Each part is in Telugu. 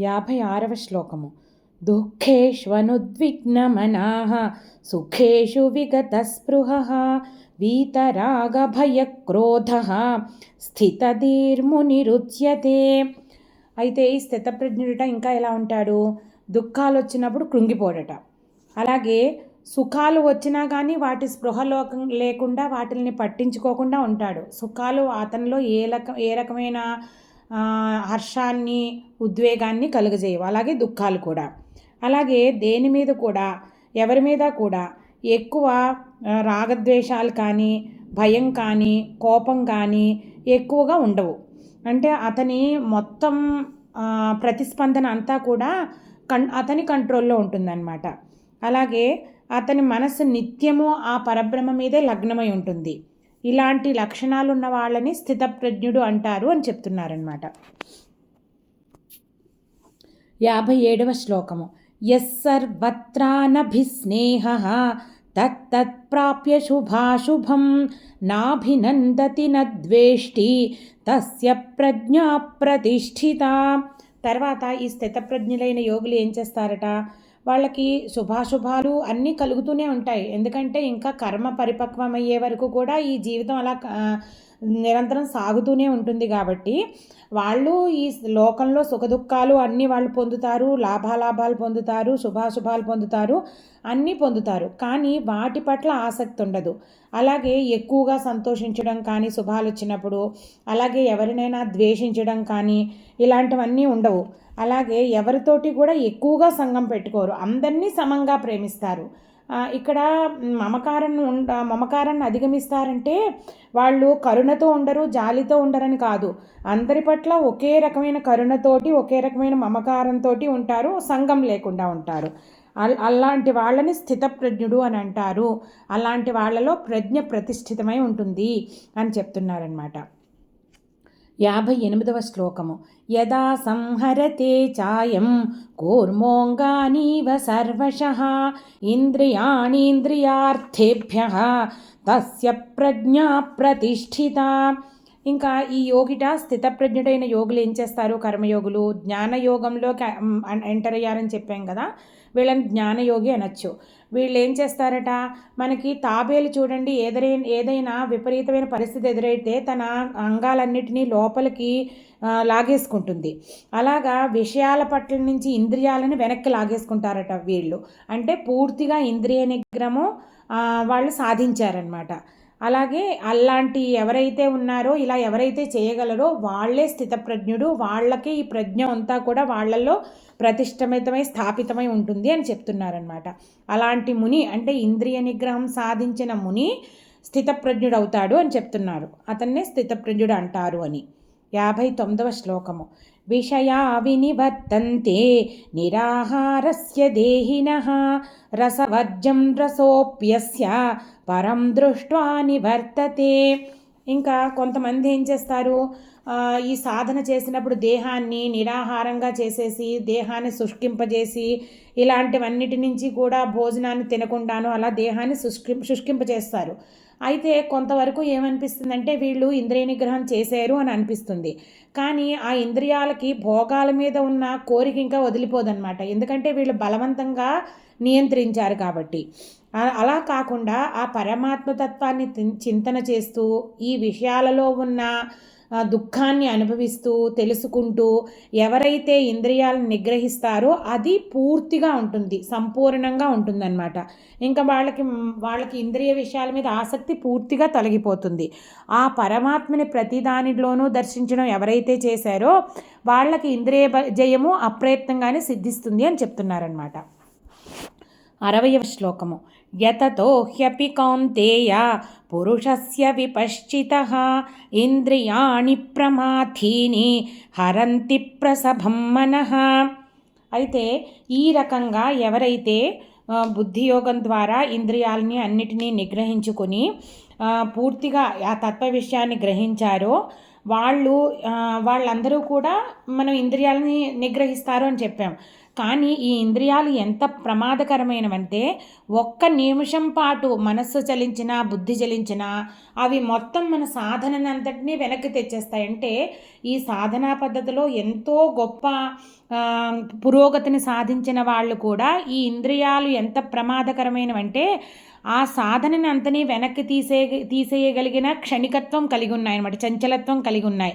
యాభై ఆరవ శ్లోకము. దుఃఖేష్వనుద్విగ్నమనాः సుఖేషు విగతస్పృహः వీతరాగభయక్రోధः స్థితధీర్మునిరుచ్యతే అయితే ఈ స్థితప్రజ్ఞుడట ఇంకా ఎలా ఉంటాడు? దుఃఖాలు వచ్చినప్పుడు కృంగిపోడట. అలాగే సుఖాలు వచ్చినా కానీ వాటి స్పృహలో లేకుండా వాటిని పట్టించుకోకుండా ఉంటాడు. సుఖాలు అతనిలో ఏ రక ఏ రకమైన హర్షాన్ని ఉద్వేగాన్ని కలుగజేయవు. అలాగే దుఃఖాలు కూడా. అలాగే దేని మీద కూడా ఎవరి మీద కూడా ఎక్కువ రాగద్వేషాలు కానీ భయం కానీ కోపం కానీ ఎక్కువగా ఉండవు. అంటే అతని మొత్తం ప్రతిస్పందన అంతా కూడా కన్ అతని కంట్రోల్లో ఉంటుందన్నమాట. అలాగే అతని మనసు నిత్యము ఆ పరబ్రహ్మ మీదే లగ్నమై ఉంటుంది. ఇలాంటి లక్షణాలు ఉన్న వాళ్ళని స్థితప్రజ్ఞుడు అంటారు అని చెప్తున్నారనమాట యాభై ఏడవ శ్లోకము. యస్సర్వత్రానభిస్నేహ తత్తత్ప్రాప్య శుభాశుభం నాభినందతి నద్వేష్టి తస్య ప్రజ్ఞా ప్రతిష్ఠిత. తర్వాత ఈ స్థితప్రజ్ఞులైన యోగులు ఏం చేస్తారట? వాళ్ళకి శుభాశుభాలు అన్నీ కలుగుతూనే ఉంటాయి. ఎందుకంటే ఇంకా కర్మ పరిపక్వం అయ్యే వరకు కూడా ఈ జీవితం అలా నిరంతరం సాగుతూనే ఉంటుంది కాబట్టి వాళ్ళు ఈ లోకంలో సుఖదుఖాలు అన్నీ వాళ్ళు పొందుతారు లాభాలాభాలు పొందుతారు శుభాశుభాలు పొందుతారు అన్నీ పొందుతారు. కానీ వాటి పట్ల ఆసక్తి ఉండదు. అలాగే ఎక్కువగా సంతోషించడం కానీ శుభాలు వచ్చినప్పుడు అలాగే ఎవరినైనా ద్వేషించడం కానీ ఇలాంటివన్నీ ఉండవు. అలాగే ఎవరితోటి కూడా ఎక్కువగా సంఘం పెట్టుకోరు. అందరినీ సమంగా ప్రేమిస్తారు. ఇక్కడ మమకారాన్ని ఉండ మమకారాన్ని అధిగమిస్తారంటే వాళ్ళు కరుణతో ఉండరు జాలితో ఉండరని కాదు. అందరి పట్ల ఒకే రకమైన కరుణతోటి ఒకే రకమైన మమకారంతో ఉంటారు సంఘం లేకుండా ఉంటారు. అలాంటి వాళ్ళని స్థితప్రజ్ఞుడు అని అంటారు. అలాంటి వాళ్ళలో ప్రజ్ఞ ప్రతిష్ఠితమై ఉంటుంది అని చెప్తున్నారనమాట యాభై ఎనిమిదవ శ్లోకము యదా సంహరతే చాయం కూర్మోంగానీవ సర్వశ ఇంద్రియాణీంద్రియార్థేభ్య తస్య ప్రజ్ఞా ప్రతిష్ఠిత ఇంకా ఈ యోగిట స్థితప్రజ్ఞుడైన యోగులు ఏం చేస్తారు? కర్మయోగులు జ్ఞానయోగంలో ఎంటర్ అయ్యారని చెప్పాం కదా? వీళ్ళని జ్ఞానయోగి అనొచ్చు. వీళ్ళు ఏం చేస్తారట? మనకి తాబేలు చూడండి. ఏదైనా ఏదైనా విపరీతమైన పరిస్థితి ఎదురైతే తన అంగాలన్నిటినీ లోపలికి లాగేసుకుంటుంది. అలాగా విషయాల పట్ల నుంచి ఇంద్రియాలను వెనక్కి లాగేసుకుంటారట వీళ్ళు. అంటే పూర్తిగా ఇంద్రియ నిగ్రహము వాళ్ళు సాధించారనమాట అలాగే అలాంటి ఎవరైతే ఉన్నారో ఇలా ఎవరైతే చేయగలరో వాళ్ళే స్థితప్రజ్ఞుడు వాళ్ళకే ఈ ప్రజ్ఞ అంతా కూడా వాళ్ళల్లో ప్రతిష్టమితమై స్థాపితమై ఉంటుంది అని చెప్తున్నారనమాట అలాంటి ముని అంటే ఇంద్రియ నిగ్రహం సాధించిన ముని స్థితప్రజ్ఞుడు అవుతాడు అని చెప్తున్నారు. అతన్నే స్థితప్రజ్ఞుడు అంటారు అని. యాభై తొమ్మిదవ శ్లోకము. విషయా వినివర్తంతే నిరాహారస్య దేహిన రసవర్జం రసోప్యస్య పరం దృష్ట్వా నివర్తతే. ఇంకా కొంతమంది ఏం చేస్తారు? ఈ సాధన చేసినప్పుడు దేహాన్ని నిరాహారంగా చేసేసి దేహాన్ని శుష్కింపజేసి ఇలాంటివన్నిటి నుంచి కూడా భోజనాన్ని తినకుండాను అలా దేహాన్ని శుష్కి శుష్కింపజేస్తారు. అయితే కొంతవరకు ఏమనిపిస్తుందంటే వీళ్ళు ఇంద్రియ నిగ్రహం చేశారు అని అనిపిస్తుంది. కానీ ఆ ఇంద్రియాలకి భోగాల మీద ఉన్న కోరిక ఇంకా వదిలిపోదన్నమాట. ఎందుకంటే వీళ్ళు బలవంతంగా నియంత్రించారు కాబట్టి. అలా కాకుండా ఆ పరమాత్మతత్వాన్ని చింతన చేస్తూ ఈ విషయాలలో ఉన్న దుఃఖాన్ని అనుభవిస్తూ తెలుసుకుంటూ ఎవరైతే ఇంద్రియాలను నిగ్రహిస్తారో అది పూర్తిగా ఉంటుంది సంపూర్ణంగా ఉంటుందన్నమాట. ఇంకా వాళ్ళకి వాళ్ళకి ఇంద్రియ విషయాల మీద ఆసక్తి పూర్తిగా తొలగిపోతుంది. ఆ పరమాత్మని ప్రతి దానిలోనూ దర్శించడం ఎవరైతే చేశారో వాళ్ళకి ఇంద్రియ జయము అప్రయత్నంగానే సిద్ధిస్తుంది అని చెప్తున్నారనమాట అరవయవ శ్లోకము. యతతో హ్యపి కౌంతేయ పురుషస్య విపశ్చిత ఇంద్రియాణి ప్రమాథీని హరంతి ప్రసభం మనః. అయితే ఈ రకంగా ఎవరైతే బుద్ధియోగం ద్వారా ఇంద్రియాలని అన్నిటినీ నిగ్రహించుకొని పూర్తిగా ఆ తత్వ విషయాన్ని గ్రహించారో వాళ్ళు వాళ్ళందరూ కూడా మనం ఇంద్రియాలని నిగ్రహిస్తారు అని చెప్పాం. కానీ ఈ ఇంద్రియాలు ఎంత ప్రమాదకరమైనవంటే ఒక్క నిమిషం పాటు మనస్సు చలించినా బుద్ధి చలించినా అవి మొత్తం మన సాధననంతటినీ వెనక్కి తెచ్చేస్తాయంటే ఈ సాధనా పద్ధతిలో ఎంతో గొప్ప పురోగతిని సాధించిన వాళ్ళు కూడా ఈ ఇంద్రియాలు ఎంత ప్రమాదకరమైనవంటే ఆ సాధనని అంతని వెనక్కి తీసే తీసేయగలిగిన క్షణికత్వం కలిగి ఉన్నాయి అనమాట చంచలత్వం కలిగి ఉన్నాయి.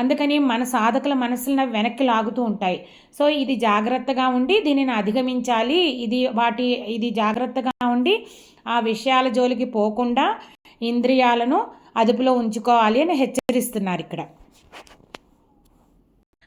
అందుకని మన సాధకుల మనసులను వెనక్కి లాగుతూ ఉంటాయి. సో ఇది జాగ్రత్తగా ఉండి దీనిని అధిగమించాలి. ఇది వాటి ఇది జాగ్రత్తగా ఉండి ఆ విషయాల జోలికి పోకుండా ఇంద్రియాలను అదుపులో ఉంచుకోవాలి అని హెచ్చరిస్తున్నారు ఇక్కడ.